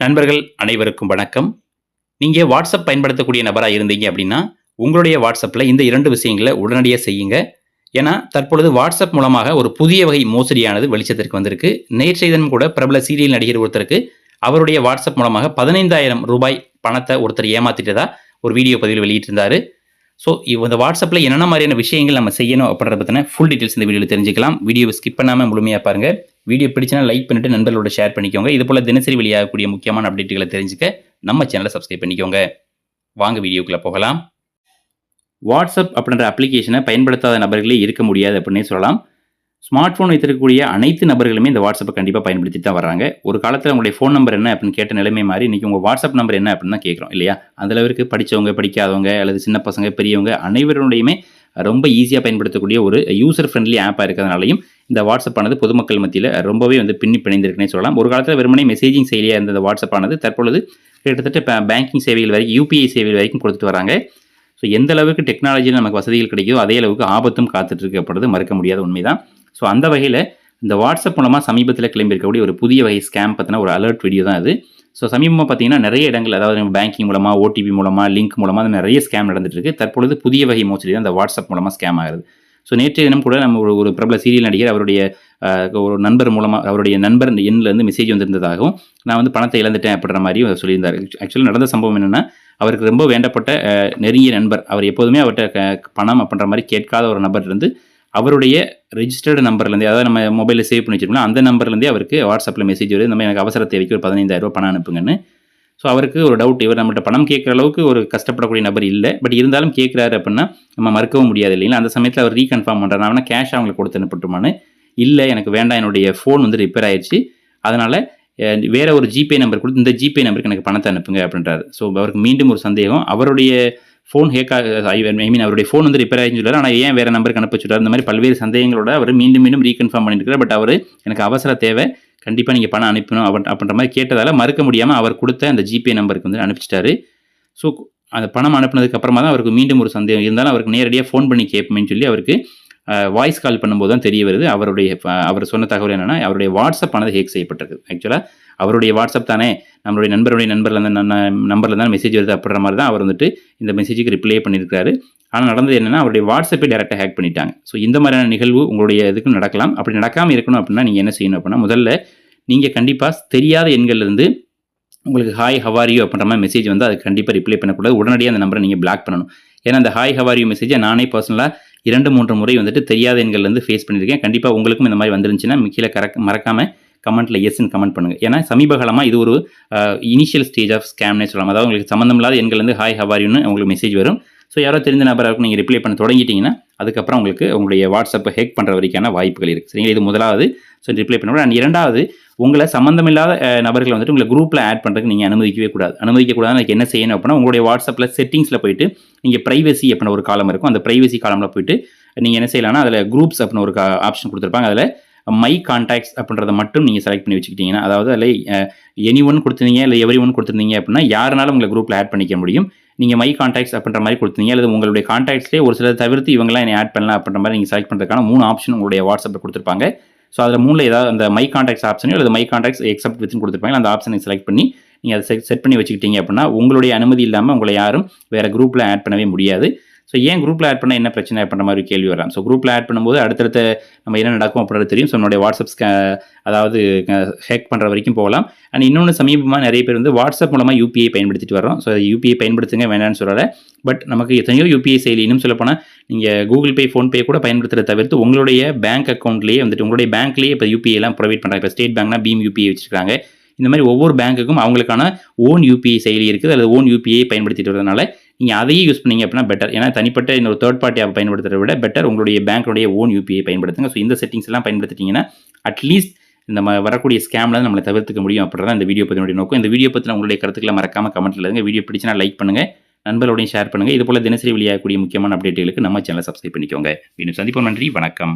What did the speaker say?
நண்பர்கள் அனைவருக்கும் வணக்கம். நீங்கள் வாட்ஸ்அப் பயன்படுத்தக்கூடிய நபராக இருந்தீங்க அப்படின்னா உங்களுடைய வாட்ஸ்அப்பில் இந்த இரண்டு விஷயங்களை உடனடியாக செய்யுங்க. ஏன்னா தற்பொழுது வாட்ஸ்அப் மூலமாக ஒரு புதிய வகை மோசடியானது வெளிச்சத்திற்கு வந்திருக்கு. நேற்றைய கூட பிரபல சீரியல் நடிகர் ஒருத்தருக்கு அவருடைய வாட்ஸ்அப் மூலமாக பதினைந்தாயிரம் ரூபாய் பணத்தை ஒருத்தர் ஏமாத்திட்டதா ஒரு வீடியோ பதிவில் வெளியிட்டிருந்தார். ஸோ இந்த வாட்ஸ்அப்பில் என்னென்ன மாதிரியான விஷயங்கள் நம்ம செய்யணும் அப்படின்றத பற்றின ஃபுல் டீட்டெயில்ஸ் இந்த வீடியோவில் தெரிஞ்சுக்கலாம். வீடியோவை ஸ்கிப் பண்ணாமல் முழுமையாக பாருங்கள் வீடியோ பிடிச்சினா லைக் பண்ணிட்டு நண்பர்களோட ஷேர் பண்ணிக்கோங்க. இது போல் தினசரி வெளியாகக்கூடிய முக்கியமான அப்டேட்டுகளை தெரிஞ்சுக்க நம்ம சேனலை சப்ஸ்கிரைப் பண்ணிக்கோங்க. வாங்க வீடியோக்குள்ளே போகலாம். வாட்ஸ்அப் அப்படின்ற அப்ளிகேஷனை பயன்படுத்தாத நபர்களே இருக்க முடியாது அப்படின்னே சொல்லலாம். ஸ்மார்ட் ஃபோன் வைத்திருக்கக்கூடிய அனைத்து நபர்களுமே இந்த வாட்ஸ்அப்பை கண்டிப்பாக பயன்படுத்தி தான் வராங்க ஒரு காலத்தில் உங்களுடைய ஃபோன் நம்பர் என்ன அப்படின்னு கேட்ட நிலைமை மாதிரி இன்றைக்கி உங்கள் வாட்ஸ்அப் நம்பர் என்ன அப்படின்னு தான் கேட்குறோம் இல்லையா? அந்த அளவிற்கு படித்தவங்க படிக்காதவங்க அல்லது சின்ன பசங்க பெரியவங்க அனைவருடையுமே ரொம்ப ஈஸியாக பயன்படுத்தக்கூடிய ஒரு யூசர் ஃப்ரெண்ட்லி ஆப்பாக இருக்கிறதுனாலையும் இந்த வாட்ஸ்அப் ஆனது பொதுமக்கள் மத்தியில் ரொம்பவே வந்து பின்னி பிணைந்திருக்குன்னே சொல்லலாம். ஒரு காலத்தில் வெறுமனே மெசேஜிங் செயலியாக இருந்த வாட்ஸ்அப் ஆனது தற்பொழுது கிட்டத்தட்ட பேங்கிங் சேவைகள் வரைக்கும் யூபிஐ சேவைகள் வரைக்கும் கொடுத்துட்டு வராங்க. ஸோ எந்த அளவுக்கு டெக்னாலஜியில் நமக்கு வசதிகள் கிடைக்குதோ அதே அளவுக்கு ஆபத்தும் காத்துட்டு அப்படின்றது மறுக்க முடியாத உண்மைதான். ஸோ அந்த வகையில் இந்த வாட்ஸ்அப் மூலமாக சமீபத்தில் கிளம்பியிருக்கக்கூடிய ஒரு புதிய வகை ஸ்கேம் பற்றின ஒரு அலர்ட் வீடியோ தான் அது. ஸோ சமீபமாக பார்த்தீங்கன்னா நிறைய இடங்கள் அதாவது பேங்கிங் மூலமாக ஓடிபி மூலமாக லிங்க் மூலமாக நிறைய ஸ்கேம் நடந்துட்டு இருக்கு தற்பொழுது புதிய வகை மோசடி தான் இந்த வாட்ஸ்அப் மூலமாக ஸ்கேம் ஆகுது. ஸோ நேற்றைய தினம் கூட நம்ம ஒரு பிரபல சீரியல் நடிகர் அவருடைய ஒரு நண்பர் மூலமாக அவருடைய நண்பர் இந்த எண்ணிலேருந்து மெசேஜ் வந்திருந்ததாகவும் நான் வந்து பணத்தை இழந்துட்டேன் அப்படின்ற மாதிரியும் அவர் சொல்லியிருந்தார். ஆக்சுவலாக நடந்த சம்பவம் என்னென்னா அவருக்கு ரொம்ப வேண்டப்பட்ட நெருங்கிய நண்பர் அவர் எப்போதுமே அவர்கிட்ட பணம் அப்படின்ற மாதிரி கேட்காத ஒரு நபர் இருந்து அவருடைய ரெஜிஸ்டர்டு நம்பர்லேருந்து அதாவது நம்ம மொபைலில் சேவ் பண்ணி வச்சிருக்கோம் அந்த நம்பர்லேருந்தே அவருக்கு வாட்ஸ்அப்பில் மெசேஜ் வருது இந்த மாதிரி எனக்கு அவசர தேவைக்கு ஒரு பதினைந்தாயிரரூபா பணம் அனுப்புங்கன்னு ஸோ அவருக்கு ஒரு டவுட் இவர் நம்மகிட்ட பணம் கேட்குற அளவுக்கு ஒரு கஷ்டப்படக்கூடிய நபர் இல்லை. பட் இருந்தாலும் கேட்குறாரு அப்படின்னா நம்ம மறுக்கவும் முடியாது இல்லைங்களா? அந்த சமயத்தில் அவர் ரீகன்ஃபார்ம் பண்ணுறாரு நான் கேஷ் அவங்களுக்கு கொடுத்து அனுப்பட்டுமான்னு. இல்லை எனக்கு வேண்டாம். என்னுடைய ஃபோன் வந்து ரிப்பேர் ஆயிடுச்சு. அதனால் வேற ஒரு ஜிபே நம்பர் கொடுத்து இந்த ஜிபே நம்பருக்கு எனக்கு பணத்தை அனுப்புங்க அப்படின்றாரு. ஸோ அவருக்கு மீண்டும் ஒரு சந்தேகம். அவருடைய ஃபோன் ஹேக்கா ஐ மீன் அவருடைய ஃபோன் வந்து ரிப்பேர் ஆகின்னு சொல்கிறார் ஆனால் ஏன் வேறு நம்பருக்கு அனுப்பிச்சுட்டார் இந்த மாதிரி பல்வேறு சந்தேகங்களோட அவர் மீண்டும் மீண்டும் ரீகன்ஃபார்ம் பண்ணியிருக்கிறார் பட் அவர் எனக்கு அவசர தேவை. கண்டிப்பாக நீங்கள் பணம் அனுப்பணும் அப்படி அப்படின்ற மாதிரி கேட்டதால் மறுக்க முடியாமல் அவர் கொடுத்த அந்த ஜிபே நம்பருக்கு வந்து அனுப்பிச்சிட்டாரு. ஸோ அந்த பணம் அனுப்பினதுக்கு அப்புறமா தான் அவருக்கு மீண்டும் ஒரு சந்தேகம். இருந்தாலும் அவருக்கு நேரடியாக ஃபோன் பண்ணி கேட்போம்னு சொல்லி அவருக்கு வாய்ஸ் கால் பண்ணும்போது தான் தெரிய வருது. அவருடைய அவர் சொன்ன தகவல் என்னென்னா அவருடைய வாட்ஸ்அப் ஆனது ஹேக் செய்யப்பட்டிருக்கு. ஆக்சுவலாக அவருடைய வாட்ஸ்அப் தானே நம்மளுடைய நண்பருடைய நண்பரில் இருந்து நம்பரில் தான் மெசேஜ் வருது அப்படின்ற மாதிரி தான் அவர் வந்துட்டு இந்த மெசேஜுக்கு ரிப்ளை பண்ணியிருக்காரு ஆனால் நடந்தது என்னென்னா அவருடைய வாட்ஸ்அப்பை டேரெக்டாக ஹேக் பண்ணிட்டாங்க. ஸோ இந்த மாதிரியான நிகழ்வு உங்களுடைய இதுக்கு நடக்கலாம். அப்படி நடக்காமல் இருக்கணும் அப்படின்னா நீங்கள் என்ன செய்யணும் அப்படின்னா முதல்ல நீங்கள் கண்டிப்பாக தெரியாத எண்கள்லேருந்து உங்களுக்கு ஹாய் ஹவாரியோ அப்படின்ற மாதிரி மெசேஜ் வந்து அது கண்டிப்பாக ரிப்ளை பண்ணக்கூடாது. உடனடியாக அந்த நம்பரை நீங்கள் பிளாக் பண்ணணும். ஏன்னா அந்த ஹாய் ஹவாரியோ மெசேஜை நானே பர்சனலாக இரண்டு மூன்று முறை வந்துட்டு தெரியாத எண்கள்லேருந்து ஃபேஸ் பண்ணியிருக்கேன். கண்டிப்பாக உங்களுக்கும் இந்த மாதிரி வந்துருந்துச்சுன்னா கீழே கரெக்ட் மறக்காமல் கமெண்ட்டில் எஸ்ன்னு கமெண்ட் பண்ணுங்கள் ஏன்னா சமீபகாலமாக இது ஒரு இனிஷியல் ஸ்டேஜ் ஆஃப் ஸ்கேம்னே சொல்லலாம். அதாவது உங்களுக்கு சம்மந்தம் இல்லாத எண்கள்லேருந்து ஹாய் ஹவாரின்னு உங்களுக்கு மெசேஜ் வரும். ஸோ யாரோ தெரிஞ்ச நபராக நீங்கள் ரிப்ளை பண்ண தொடங்கிட்டீங்கன்னா அதுக்கப்புறம் உங்களுக்கு உங்களுடைய வாட்ஸ்அப்பை ஹேக் பண்ணுற வரைக்கான வாய்ப்புகள் இருக்குது சரிங்களா? இது முதலாவது. ஸோ ரிப்ளை பண்ண அண்ட் இரண்டாவது உங்களை சம்மந்தமில்லாத நபர்களை வந்துட்டு உங்களை குரூப்பில் ஆட் பண்ணுறதுக்கு நீங்கள் அனுமதிக்கவே கூடாது. அனுமதிக்கக்கூடாது எனக்கு என்ன செய்யணும் அப்படின்னா உங்களுடைய வாட்ஸ்அப்பில் செட்டிங்ஸில் போயிட்டு நீங்கள் ப்ரைவசி அப்படின்னு ஒரு காலம் இருக்கும். அந்த ப்ரைவசி காலமில் போயிட்டு நீங்கள் என்ன செய்யலாம்னா அதில் குரூப்ஸ் அப்படின்னு ஒரு ஆப்ஷன் கொடுத்துருப்பாங்க. அதில் மை கான்டாக்ட்ஸ் அப்படின்றத மட்டும் நீங்கள் செலக்ட் பண்ணி வச்சுக்கிட்டீங்கன்னா அதாவது அதில் எனி ஒன் கொடுத்துருந்தீங்க இல்லை எவ்ரி ஒன் கொடுத்துருந்தீங்க அப்படின்னா யாருனாலும் உங்களை குரூப்பில் ஆட் பண்ணிக்க முடியும். நீங்கள் மை கான்டாக்ட்ஸ் அப்படின்ற மாதிரி கொடுத்துருந்தீங்க அல்லது உங்களுடைய கான்டாக்ட்ஸ்லேயே ஒரு சிலர் தவிர்த்து இவங்களாம் என்னை ஆட் பண்ணலாம் அப்படின்ற மாதிரி நீங்கள் செலக்ட் பண்ணுறதுக்கான மூணு ஆப்ஷன் உங்களுடைய வாட்ஸ்அப்பில் கொடுத்துருப்பாங்க. ஸோ அதில் மூணில் ஏதாவது அந்த மை கான்டாக்ட்ஸ் ஆப்ஷனோ அல்லது மை கான்டாக்ட்ஸ் எக்ஸப்ட் வித்னு கொடுத்துருப்பாங்க அந்த ஆப்ஷனை செலக்ட் பண்ணி நீங்கள் அதை செட் பண்ணி வச்சுக்கிட்டீங்க அப்படின்னா உங்களுடைய அனுமதி இல்லாமல் உங்களை யாரும் வேறு குரூப்பில் ஆட் பண்ணவே முடியாது. ஸோ ஏன் குரூப்பில் ஆட் பண்ணால் என்ன பிரச்சனை அப்படின்ற மாதிரி கேள்வி வரலாம். ஸோ குரூப்பில் ஆட் பண்ணும்போது அடுத்தடுத்த நம்ம என்ன நடக்கும் அப்படின்றது தெரியும். ஸோ நம்மளுடைய வாட்ஸ்அப் அதாவது ஹேக் பண்ணுற வரைக்கும் போகலாம். அண்ட் இன்னொன்று சமீபமாக நிறைய பேர் வந்து வாட்ஸ்அப் மூலமாக யூபிஐ பயன்படுத்திட்டு வரோம் ஸோ யூபிஐ பயன்படுத்துங்க வேணான்னு சொல்லலை. பட் நமக்கு எத்தனையோ யூபிஐ செயலி இன்னும் சொல்லப்போனால் நீங்கள் கூகுள் பே ஃபோன்பே கூட பயன்படுத்துகிறத தவிர்த்து உங்களுடைய பேங்க் அக்கௌண்ட்லேயே வந்துட்டு உங்களுடைய பேங்க்லேயே இப்போ யூபிஐலாம் ப்ரொவைட் பண்ணுறாங்க இப்போ ஸ்டேட் பேங்க்னா பீம் யூபிஐ வச்சுருக்காங்க. இந்த மாதிரி ஒவ்வொரு பேங்க்குக்கும் அவங்களுக்கான ஓன் யூபிஐ செயலி இருக்குது. அல்லது ஓன் யூபிஐ பயன்படுத்திட்டு வரதுனால நீங்கள் அதையே யூஸ் பண்ணீங்க அப்படின்னா பெட்டர் ஏன்னா தனிப்பட்ட இன்னொரு தேர்ட் பார்ட்டி ஆப் பயன்படுத்துறத விட பெட்டர் உங்களுடைய பேங்க்குடைய ஓன் யூபிஐ பயன்படுத்துங்க. ஸோ இந்த செட்டிங்ஸ் எல்லாம் பயன்படுத்திட்டிங்கன்னா அட்லீஸ்ட் இந்த வரக்கூடிய ஸ்கேமில் நம்மளை தவிர்த்துக்க முடியும் அப்படின்றத இந்த வீடியோ பற்றினுடைய நோக்கம். இந்த வீடியோ பற்றின உங்களுடைய கருத்துக்களை மறக்காமல் கமெண்ட்டில் இருங்க வீடியோ பிடிச்சினா லைக் பண்ணுங்கள் நண்பர்களோடையும் ஷேர் பண்ணுங்கள் இது போல் தினசரி வெளியாகக்கூடிய முக்கியமான அப்டேட்டுகளுக்கு நம்ம சேனலை சப்ஸ்கிரைப் பண்ணிக்கோங்க. இன்னும் சந்திப்போம். நன்றி. வணக்கம்.